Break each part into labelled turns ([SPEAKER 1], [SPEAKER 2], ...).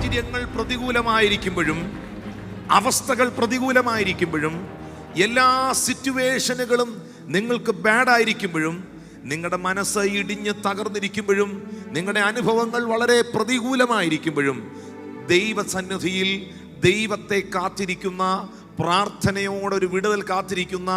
[SPEAKER 1] സാഹചര്യങ്ങൾ പ്രതികൂലമായിരിക്കുമ്പോഴും അവസ്ഥകൾ പ്രതികൂലമായിരിക്കുമ്പോഴും എല്ലാ സിറ്റുവേഷനുകളും നിങ്ങൾക്ക് ബാഡായിരിക്കുമ്പോഴും നിങ്ങളുടെ മനസ്സ് ഇടിഞ്ഞ് തകർന്നിരിക്കുമ്പോഴും നിങ്ങളുടെ അനുഭവങ്ങൾ വളരെ പ്രതികൂലമായിരിക്കുമ്പോഴും ദൈവസന്നിധിയിൽ ദൈവത്തെ കാത്തിരിക്കുന്ന പ്രാർത്ഥനയോടെ ഒരു വിടുതൽ കാത്തിരിക്കുന്ന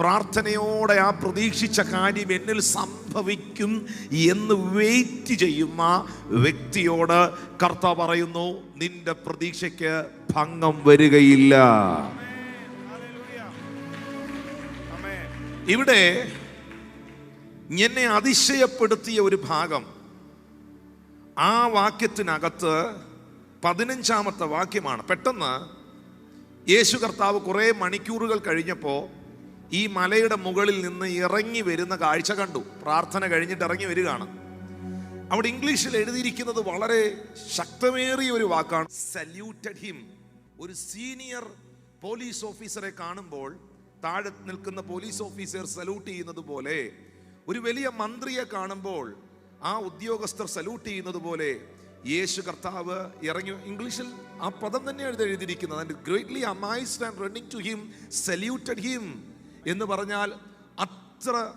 [SPEAKER 1] പ്രാർത്ഥനയോടെ ആ പ്രതീക്ഷിച്ച കാര്യം എന്നിൽ സംഭവിക്കും എന്ന് വെയിറ്റ് ചെയ്യുന്ന വ്യക്തിയോട് കർത്ത പറയുന്നു നിന്റെ പ്രതീക്ഷയ്ക്ക് ഭംഗം വരികയില്ല. ഇവിടെ എന്നെ അതിശയപ്പെടുത്തിയ ഒരു ഭാഗം. ആ വാക്യത്തിനകത്ത് പതിനഞ്ചാമത്തെ വാക്യമാണ്. പെട്ടെന്ന് യേശു കർത്താവ് കുറേ മണിക്കൂറുകൾ കഴിഞ്ഞപ്പോൾ ഈ മലയുടെ മുകളിൽ നിന്ന് ഇറങ്ങി വരുന്ന കാഴ്ച കണ്ടു. പ്രാർത്ഥന കഴിഞ്ഞിട്ട് ഇറങ്ങി വരികയാണ്. അവിടെ ഇംഗ്ലീഷിൽ എഴുതിയിരിക്കുന്നത് വളരെ ശക്തമേറിയ ഒരു വാക്കാണ്. സല്യൂട്ടഡ് ഹിം ഒരു സീനിയർ പോലീസ് ഓഫീസറെ കാണുമ്പോൾ താഴെ നിൽക്കുന്ന പോലീസ് ഓഫീസർ സല്യൂട്ട് ചെയ്യുന്നത് പോലെ ഒരു വലിയ മന്ത്രിയെ കാണുമ്പോൾ ആ ഉദ്യോഗസ്ഥർ സല്യൂട്ട് ചെയ്യുന്നത് പോലെ യേശു കർത്താവ് ഇറങ്ങി. ഇംഗ്ലീഷിൽ ആ പദം തന്നെയാണ് എഴുതിയിരിക്കുന്നത്. And greatly amazed and running to him saluted him എന്ന് പറഞ്ഞാൽ അത്ര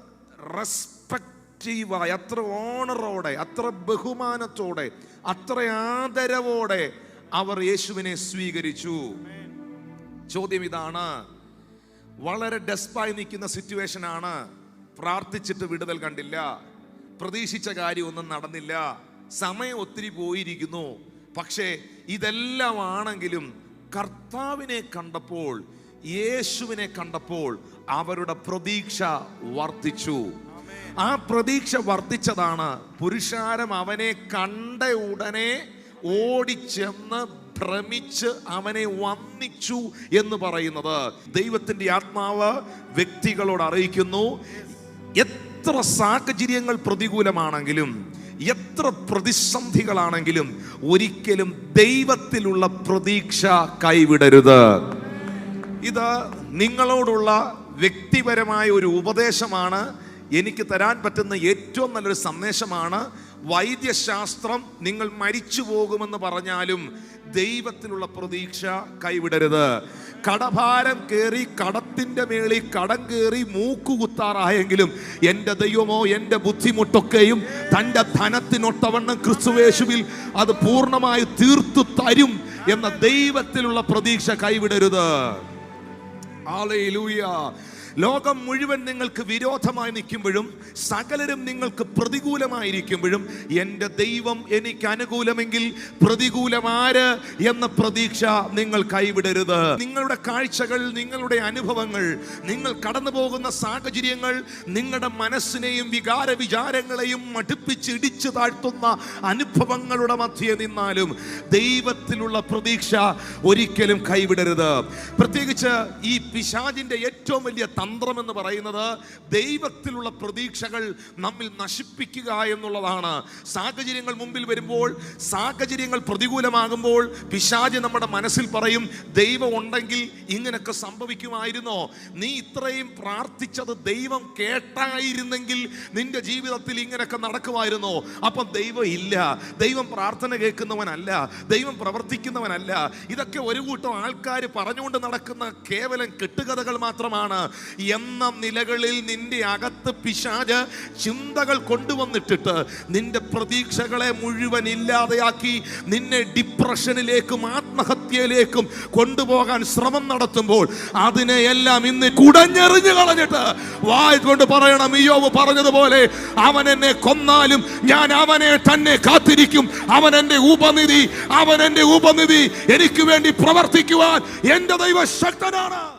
[SPEAKER 1] റെസ്പെക്റ്റീവായി അത്ര ഓണറോടെ അത്ര ബഹുമാനത്തോടെ അത്ര ആദരവോടെ അവർ യേശുവിനെ സ്വീകരിച്ചു. ചോദ്യം ഇതാണ്. വളരെ ഡെസ്പായി നിൽക്കുന്ന സിറ്റുവേഷൻ ആണ്. പ്രാർത്ഥിച്ചിട്ട് വിടുതൽ കണ്ടില്ല. പ്രതീക്ഷിച്ച കാര്യമൊന്നും നടന്നില്ല. സമയം ഒത്തിരി പോയിരിക്കുന്നു. പക്ഷേ ഇതെല്ലാം ആണെങ്കിലും കർത്താവിനെ കണ്ടപ്പോൾ യേശുവിനെ കണ്ടപ്പോൾ അവരുടെ പ്രതീക്ഷ വർദ്ധിച്ചു. ആ പ്രതീക്ഷ വർദ്ധിച്ചതാണ്. പുരുഷാരം അവനെ കണ്ട ഉടനെ ഓടിച്ചെന്ന് ഭ്രമിച്ച് അവനെ വന്നിച്ചു എന്ന് പറയുന്നത് ദൈവത്തിന്റെ ആത്മാവ് വ്യക്തികളോട് അറിയിക്കുന്നു. എത്ര സാഹചര്യങ്ങൾ പ്രതികൂലമാണെങ്കിലും എത്ര പ്രതിസന്ധികളാണെങ്കിലും ഒരിക്കലും ദൈവത്തിലുള്ള പ്രതീക്ഷ കൈവിടരുത്. ഇത് നിങ്ങളോടുള്ള വ്യക്തിപരമായ ഒരു ഉപദേശമാണ്. എനിക്ക് തരാൻ പറ്റുന്ന ഏറ്റവും നല്ലൊരു സന്ദേശമാണ് വൈദ്യശാസ്ത്രം നിങ്ങൾ മരിച്ചു പോകുമെന്ന് പറഞ്ഞാലും ദൈവത്തിലുള്ള പ്രതീക്ഷ കൈവിടരുത് കടഭാരം കയറി കടത്തിന്റെ മേളിൽ കടം കയറി മൂക്കുകുത്താറായെങ്കിലും എന്റെ ദൈവമോ എന്റെ ബുദ്ധിമുട്ടൊക്കെയും തന്റെ ധനത്തിനൊട്ടവണ്ണം ക്രിസ്തുവേശുവിൽ അത് പൂർണമായി തീർത്തു തരും എന്ന ദൈവത്തിലുള്ള പ്രതീക്ഷ കൈവിടരുത് ഹല്ലേലൂയ. ലോകം മുഴുവൻ നിങ്ങൾക്ക് വിരോധമായി നിൽക്കുമ്പോഴും സകലരും നിങ്ങൾക്ക് പ്രതികൂലമായിരിക്കുമ്പോഴും എന്റെ ദൈവം എനിക്ക് അനുകൂലമെങ്കിൽ പ്രതികൂലമാര് എന്ന പ്രതീക്ഷ നിങ്ങൾ കൈവിടരുത്. നിങ്ങളുടെ കാഴ്ചകൾ നിങ്ങളുടെ അനുഭവങ്ങൾ നിങ്ങൾ കടന്നു പോകുന്ന സാഹചര്യങ്ങൾ നിങ്ങളുടെ മനസ്സിനെയും വികാര വിചാരങ്ങളെയും മടുപ്പിച്ച് ഇടിച്ചു താഴ്ത്തുന്ന അനുഭവങ്ങളുടെ മധ്യേ നിന്നാലും ദൈവത്തിലുള്ള പ്രതീക്ഷ ഒരിക്കലും കൈവിടരുത്. പ്രത്യേകിച്ച് ഈ പിശാജിന്റെ ഏറ്റവും വലിയ തന്ത്രം എന്ന് പറയുന്നത് ദൈവത്തിലുള്ള പ്രതീക്ഷകൾ നമ്മിൽ നശിപ്പിക്കുക എന്നുള്ളതാണ്. സാഹചര്യങ്ങൾ മുമ്പിൽ വരുമ്പോൾ സാഹചര്യങ്ങൾ പ്രതികൂലമാകുമ്പോൾ പിശാജ് നമ്മുടെ മനസ്സിൽ പറയും ദൈവം ഉണ്ടെങ്കിൽ ഇങ്ങനെയൊക്കെ സംഭവിക്കുമായിരുന്നോ? നീ ഇത്രയും പ്രാർത്ഥിച്ചത് ദൈവം കേട്ടായിരുന്നെങ്കിൽ നിന്റെ ജീവിതത്തിൽ ഇങ്ങനെയൊക്കെ നടക്കുമായിരുന്നോ? അപ്പം ദൈവം ഇല്ല. ദൈവം പ്രാർത്ഥന കേൾക്കുന്നവനല്ല. ദൈവം പ്രവർത്തിക്കുന്നവനല്ല. ഇതൊക്കെ ഒരു കൂട്ടം ആൾക്കാർ പറഞ്ഞുകൊണ്ട് നടക്കുന്ന കേവലം കെട്ടുകഥകൾ മാത്രമാണ്. എന്ന നിലകളിൽ നിന്റെ അകത്ത് പിശാജ് ചിന്തകൾ കൊണ്ടുവന്നിട്ടിട്ട് നിന്റെ പ്രതീക്ഷകളെ മുഴുവൻ ഇല്ലാതെയാക്കി നിന്നെ ഡിപ്രഷനിലേക്കും ആത്മഹത്യയിലേക്കും കൊണ്ടുപോകാൻ ശ്രമം നടത്തുമ്പോൾ അതിനെയെല്ലാം ഇന്ന് കുടഞ്ഞെറിഞ്ഞു കളഞ്ഞിട്ട് വായി കൊണ്ട് പറയണം ഇയോവ് പറഞ്ഞതുപോലെ അവൻ എന്നെ കൊന്നാലും ഞാൻ അവനെ തന്നെ കാത്തിരിക്കും. അവൻ എന്റെ ഉപനിധി അവൻ എന്റെ ഉപനിധി. എനിക്ക് വേണ്ടി പ്രവർത്തിക്കുവാൻ എന്റെ ദൈവ ശക്തനാണ്